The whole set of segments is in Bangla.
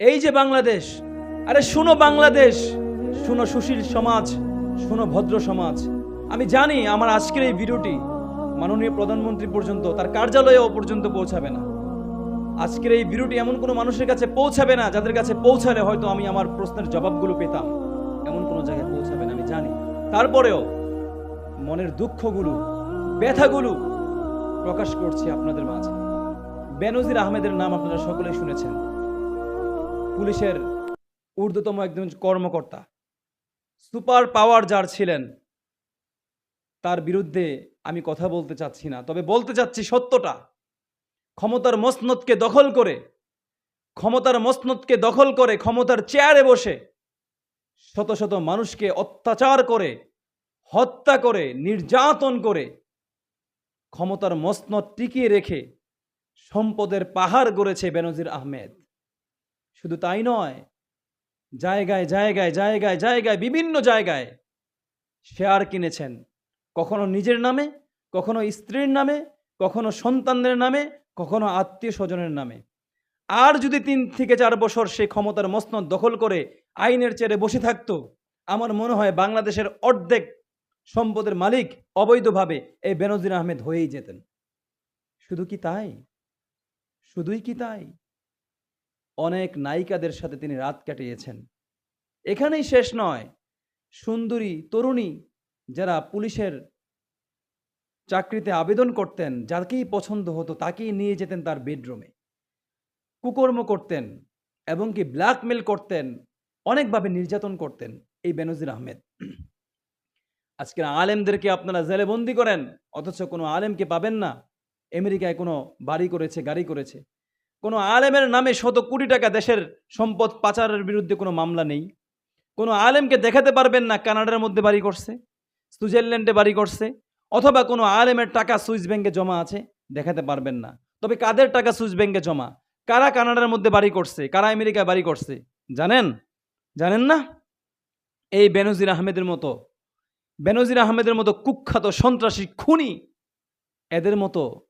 এই যে বাংলাদেশ, আরে শুনো বাংলাদেশ, শুনো সুশীল সমাজ, শুনো ভদ্র সমাজ। আমি জানি আমার আজকের এই ভিডিওটি মাননীয় প্রধানমন্ত্রী পর্যন্ত, তার কার্যালয়েও পর্যন্ত পৌঁছাবে না। আজকের এই ভিডিওটি এমন কোনো মানুষের কাছে পৌঁছাবে না, যাদের কাছে পৌঁছালে হয়তো আমি আমার প্রশ্নের জবাবগুলো পেতাম। এমন কোনো জায়গায় পৌঁছাবে না, আমি জানি। তারপরেও মনের দুঃখগুলো, ব্যথাগুলো প্রকাশ করছি আপনাদের মাঝে। বেনজির আহমেদের নাম আপনারা সকলেই শুনেছেন। পুলিশের ঊর্ধ্বতম একজন কর্মকর্তা। সুপার পাওয়ার যার ছিলেন, তার বিরুদ্ধে আমি কথা বলতে চাচ্ছি না। তবে বলতে চাচ্ছি সত্যটা। ক্ষমতার মসনদকে দখল করে, ক্ষমতার মসনদকে দখল করে, ক্ষমতার চেয়ারে বসে শত শত মানুষকে অত্যাচার করে, হত্যা করে, নির্যাতন করে, ক্ষমতার মসনদ টিকিয়ে রেখে সম্পদের পাহাড় গড়েছে বেনজির আহমেদ। শুধু তাই নয়, জায়গায় জায়গায় জায়গায় জায়গায়, বিভিন্ন জায়গায় শেয়ার কিনেছেন। কখনো নিজের নামে, কখনো স্ত্রীর নামে, কখনো সন্তানদের নামে, কখনো আত্মীয় স্বজনের নামে। আর যদি তিন থেকে চার বছর সে ক্ষমতার মসনদ দখল করে আইনের চেয়ারে বসে থাকতো, আমার মনে হয় বাংলাদেশের অর্ধেক সম্পদের মালিক অবৈধভাবে এই বেনজির আহমেদ হয়েই যেতেন। শুধু কি তাই? শুধুই কি তাই? অনেক নায়িকাদের সাথে তিনি রাত কাটিয়েছেন। এখানেই শেষ নয়। সুন্দরী, তরুণী যারা পুলিশের চাকরিতে আবেদন করতেন, যাকেই পছন্দ হতো তাকেই নিয়ে যেতেন তার বেডরুমে। কুকর্ম করতেন এবং কি ব্ল্যাকমেল করতেন, অনেকভাবে নির্যাতন করতেন এই বেনজির আহমেদ। আজকের আলেমদেরকে আপনারা জেলে বন্দি করেন, অথচ কোনো আলেমকে পাবেন না। আমেরিকায় কোনো বাড়ি করেছে, গাড়ি করেছে। কোনো আলেমের নামে শত কোটি টাকা দেশের সম্পদ পাচারের বিরুদ্ধে কোনো মামলা নেই। কোনো আলেমকে দেখাতে পারবেন না কানাডার মধ্যে বাড়ি করছে, সুইজারল্যান্ডে বাড়ি করছে, অথবা কোনো আলেমের টাকা সুইস ব্যাংকে জমা আছে, দেখাতে পারবেন না। তবে কাদের টাকা সুইস ব্যাংকে জমা? কারা কানাডার মধ্যে বাড়ি করছে? কারা আমেরিকায় বাড়ি করছে? জানেন? জানেন না? এই বেনজির আহমেদের মতো, বেনজির আহমেদের মতো কুখ্যাত সন্ত্রাসী খুনি, এদের মতো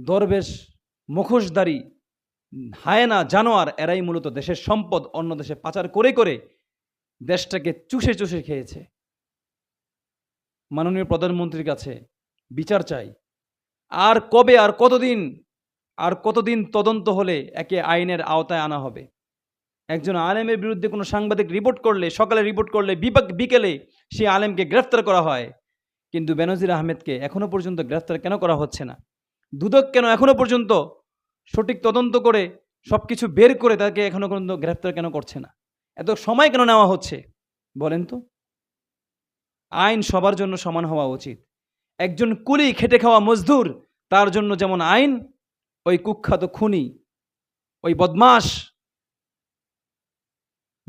দরবেশ মুখোশধারী, হায়না, জানোয়ার, এরাই মূলত দেশের সম্পদ অন্য দেশে পাচার করে করে দেশটাকে চুষে চুষে খেয়েছে। মাননীয় প্রধানমন্ত্রীর কাছে বিচার চাই। আর কবে, আর কতদিন আর কতদিন তদন্ত হলে একে আইনের আওতায় আনা হবে? একজন আলেমের বিরুদ্ধে কোনো সাংবাদিক রিপোর্ট করলে, সকালে রিপোর্ট করলে, বিপাক বিকেলে সেই আলেমকে গ্রেফতার করা হয়। কিন্তু বেনজির আহমেদকে এখনও পর্যন্ত গ্রেফতার কেন করা হচ্ছে না? দুদক কেন এখনও পর্যন্ত সঠিক তদন্ত করে সব কিছু বের করে তাকে এখনও পর্যন্ত গ্রেফতার কেন করছে না? এত সময় কেন নেওয়া হচ্ছে? বলেন তো। আইন সবার জন্য সমান হওয়া উচিত। একজন কুলি খেটে খাওয়া মজদুর, তার জন্য যেমন আইন, ওই কুখ্যাত খুনি, ওই বদমাস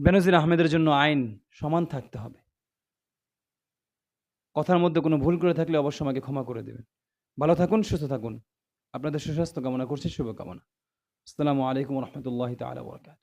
বেনজির আহমেদের জন্য আইন সমান থাকতে হবে। কথার মধ্যে কোনো ভুল করে থাকলে অবশ্যই আমাকে ক্ষমা করে দেবেন। ভালো থাকুন, সুস্থ থাকুন। আপনাদের সুস্বাস্থ্য কামনা করছি শুভকামনা। আসসালামু আলাইকুম রহমতুল্লাহ তালা বরকাত